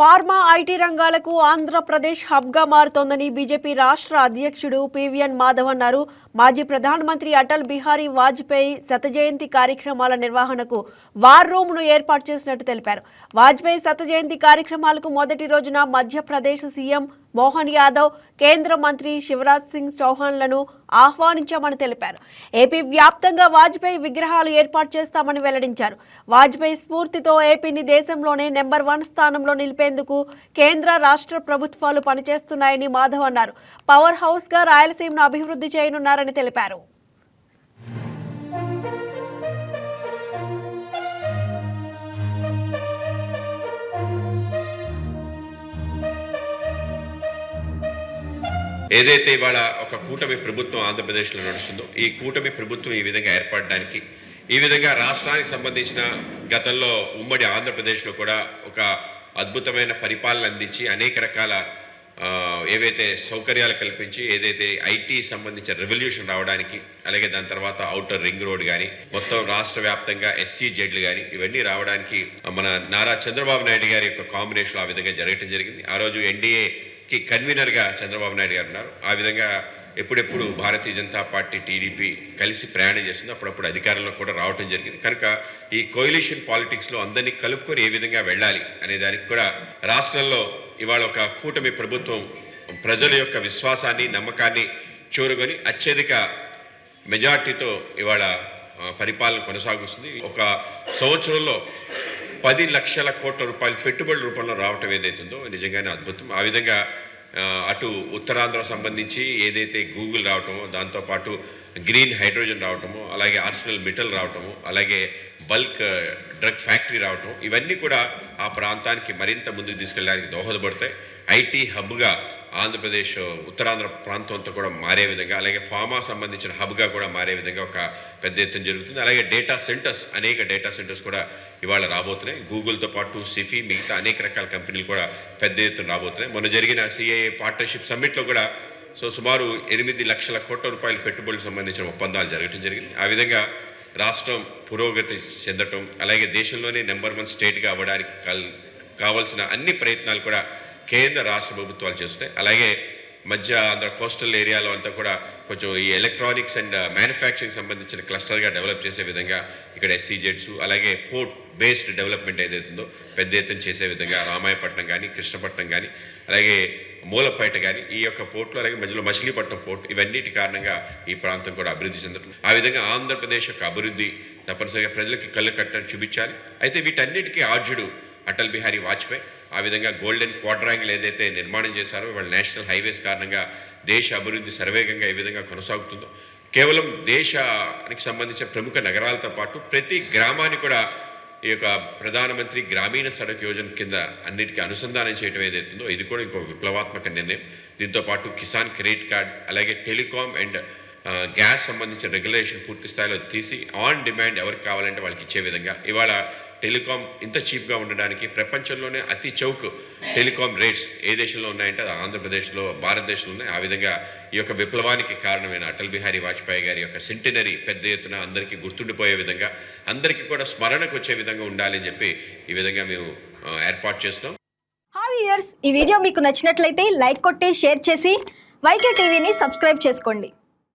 Pharma IT రంగాలకు ఆంధ్రప్రదేశ్ హబ్గా మారుతోందని BJP రాష్ట్ర అధ్యక్షుడు పివిఎన్ మాధవ్ అన్నారు. మాజీ ప్రధానమంత్రి అటల్ బిహారీ వాజ్పేయి శతజయంతి కార్యక్రమాల నిర్వహణకు వార్ రూమ్ను ఏర్పాటు చేసినట్టు తెలిపారు. వాజ్పేయి శతజయంతి కార్యక్రమాలకు మొదటి రోజున మధ్యప్రదేశ్ సీఎం మోహన్ యాదవ్ కేంద్ర మంత్రి శివరాజ్ సింగ్ చౌహాన్లను ఆహ్వానించామని తెలిపారు. ఏపీ వ్యాప్తంగా వాజ్పేయి విగ్రహాలు ఏర్పాటు చేస్తామని వెల్లడించారు. వాజ్పేయి స్ఫూర్తితో ఏపీని దేశంలోనే నెంబర్ వన్ స్థానంలో నిలిపేందుకు కేంద్ర రాష్ట్ర ప్రభుత్వాలు పనిచేస్తున్నాయని మాధవ్ అన్నారు. పవర్ హౌస్గా రాయలసీమను అభివృద్ధి చేయనున్నారని తెలిపారు. ఏదైతే ఇవాళ ఒక కూటమి ప్రభుత్వం ఆంధ్రప్రదేశ్లో నడుస్తుందో ఈ కూటమి ప్రభుత్వం ఈ విధంగా ఏర్పడడానికి ఈ విధంగా రాష్ట్రానికి సంబంధించిన గతంలో ఉమ్మడి ఆంధ్రప్రదేశ్లో కూడా ఒక అద్భుతమైన పరిపాలన అందించి అనేక రకాల ఏవైతే సౌకర్యాలు కల్పించి ఏదైతే ఐటీ సంబంధించిన రెవల్యూషన్ రావడానికి అలాగే దాని తర్వాత అవుటర్ రింగ్ రోడ్ కానీ మొత్తం రాష్ట్ర వ్యాప్తంగా ఎస్సీ జెడ్లు కానీ ఇవన్నీ రావడానికి మన నారా చంద్రబాబు నాయుడు గారి యొక్క కాంబినేషన్ ఆ విధంగా జరగటం జరిగింది. ఆ రోజు ఎన్డీఏ కి కన్వీనర్గా చంద్రబాబు నాయుడు గారు ఉన్నారు. ఆ విధంగా ఎప్పుడెప్పుడు భారతీయ జనతా పార్టీ టీడీపీ కలిసి ప్రయాణం చేస్తుంది అప్పుడప్పుడు అధికారంలో కూడా రావటం జరిగింది. కనుక ఈ కోయిలిషన్ పాలిటిక్స్లో అందరినీ కలుపుకొని ఏ విధంగా వెళ్ళాలి అనే దానికి కూడా రాష్ట్రంలో ఇవాళ ఒక కూటమి ప్రభుత్వం ప్రజల యొక్క విశ్వాసాన్ని నమ్మకాన్ని చూరుకొని అత్యధిక మెజార్టీతో ఇవాళ పరిపాలన కొనసాగుతుంది ఒక సంవత్సరంలో పది లక్షల కోట్ల రూపాయలు పెట్టుబడుల రూపంలో రావటం ఏదైతుందో నిజంగానే అద్భుతం. ఆ విధంగా అటు ఉత్తరాంధ్ర సంబంధించి ఏదైతే గూగుల్ రావటమో దాంతోపాటు గ్రీన్ హైడ్రోజన్ రావటము అలాగే ఆర్సనల్ మెటల్ రావటము అలాగే బల్క్ డ్రగ్ ఫ్యాక్టరీ రావటం ఇవన్నీ కూడా ఆ ప్రాంతానికి మరింత ముందుకు తీసుకెళ్ళడానికి దోహదపడతాయి. ఐటీ హబ్గా ఆంధ్రప్రదేశ్ ఉత్తరాంధ్ర ప్రాంతంతో కూడా మారే విధంగా అలాగే ఫార్మా సంబంధించిన హబ్గా కూడా మారే విధంగా ఒక పెద్ద ఎత్తున జరుగుతుంది. అలాగే డేటా సెంటర్స్ అనేక డేటా సెంటర్స్ కూడా ఇవాళ రాబోతున్నాయి. గూగుల్తో పాటు సిఫీ మిగతా అనేక రకాల కంపెనీలు కూడా పెద్ద ఎత్తున రాబోతున్నాయి. మొన్న జరిగిన సిఐఏ పార్ట్నర్షిప్ సమ్మిట్లో కూడా సో సుమారు ఎనిమిది లక్షల కోట్ల రూపాయల పెట్టుబడులకు సంబంధించిన ఒప్పందాలు జరగడం జరిగింది. ఆ విధంగా రాష్ట్రం పురోగతి చెందటం అలాగే దేశంలోనే నెంబర్ వన్ స్టేట్గా అవ్వడానికి కావాల్సిన అన్ని ప్రయత్నాలు కూడా కేంద్ర రాష్ట్ర ప్రభుత్వాలు చేస్తున్నాయి. అలాగే మధ్య ఆంధ్ర కోస్టల్ ఏరియాలో అంతా కూడా కొంచెం ఈ ఎలక్ట్రానిక్స్ అండ్ మ్యానుఫ్యాక్చరింగ్ సంబంధించిన క్లస్టర్గా డెవలప్ చేసే విధంగా ఇక్కడ ఎస్సీజెడ్స్ అలాగే పోర్ట్ బేస్డ్ డెవలప్మెంట్ ఏదైతుందో పెద్ద ఎత్తున చేసే విధంగా రామాయపట్నం కానీ కృష్ణపట్నం కానీ అలాగే మూలపేట కానీ ఈ యొక్క పోర్ట్లు అలాగే మధ్యలో మచిలీపట్నం పోర్ట్ ఇవన్నిటి కారణంగా ఈ ప్రాంతం కూడా అభివృద్ధి చెందడం ఆ విధంగా ఆంధ్రప్రదేశ్ యొక్క అభివృద్ధి తప్పనిసరిగా ప్రజలకి కళ్ళు కట్టని చూపించాలి. అయితే వీటన్నిటికీ ఆర్జుడు అటల్ బిహారీ వాజ్పేయి ఆ విధంగా గోల్డెన్ క్వాడ్రాంగిల్ ఏదైతే నిర్మాణం చేశారో వాళ్ళ నేషనల్ హైవేస్ కారణంగా దేశ అభివృద్ధి సర్వేగంగా ఏ విధంగా కొనసాగుతుందో కేవలం దేశానికి సంబంధించిన ప్రముఖ నగరాలతో పాటు ప్రతి గ్రామాన్ని కూడా ఈ యొక్క ప్రధానమంత్రి గ్రామీణ సడక్ యోజన కింద అన్నిటికీ అనుసంధానం చేయడం ఏదైతుందో ఇది కూడా ఇంకో విప్లవాత్మక నిర్ణయం. దీంతో పాటు కిసాన్ క్రెడిట్ కార్డ్ అలాగే టెలికాం అండ్ గ్యాస్ సంబంధించిన రెగ్యులేషన్ పూర్తి స్థాయిలో తీసి ఆన్ డిమాండ్ ఎవరికి కావాలంటే వాళ్ళకి ఇచ్చే విధంగా. ఇవాళ టెలికాం ఇంత చీప్గా ఉండడానికి ప్రపంచంలోనే అతి చౌక్ టెలికాం రేట్స్ ఏ దేశంలో ఉన్నాయంటే అది ఆంధ్రప్రదేశ్లో భారతదేశంలో ఉన్నాయి. ఆ విధంగా ఈ యొక్క విప్లవానికి కారణమైన అటల్ బిహారీ వాజ్పేయి గారి యొక్క సెంటినరీ పెద్ద ఎత్తున అందరికీ గుర్తుండిపోయే విధంగా అందరికీ కూడా స్మరణకు వచ్చే విధంగా ఉండాలి అని చెప్పి ఈ విధంగా మేము ఏర్పాటు చేస్తున్నాం. హాయ్ ఇయర్స్ ఈ వీడియో మీకు నచ్చినట్లయితే లైక్ కొట్టి షేర్ చేసి వైకే టీవీని సబ్స్క్రైబ్ చేసుకోండి.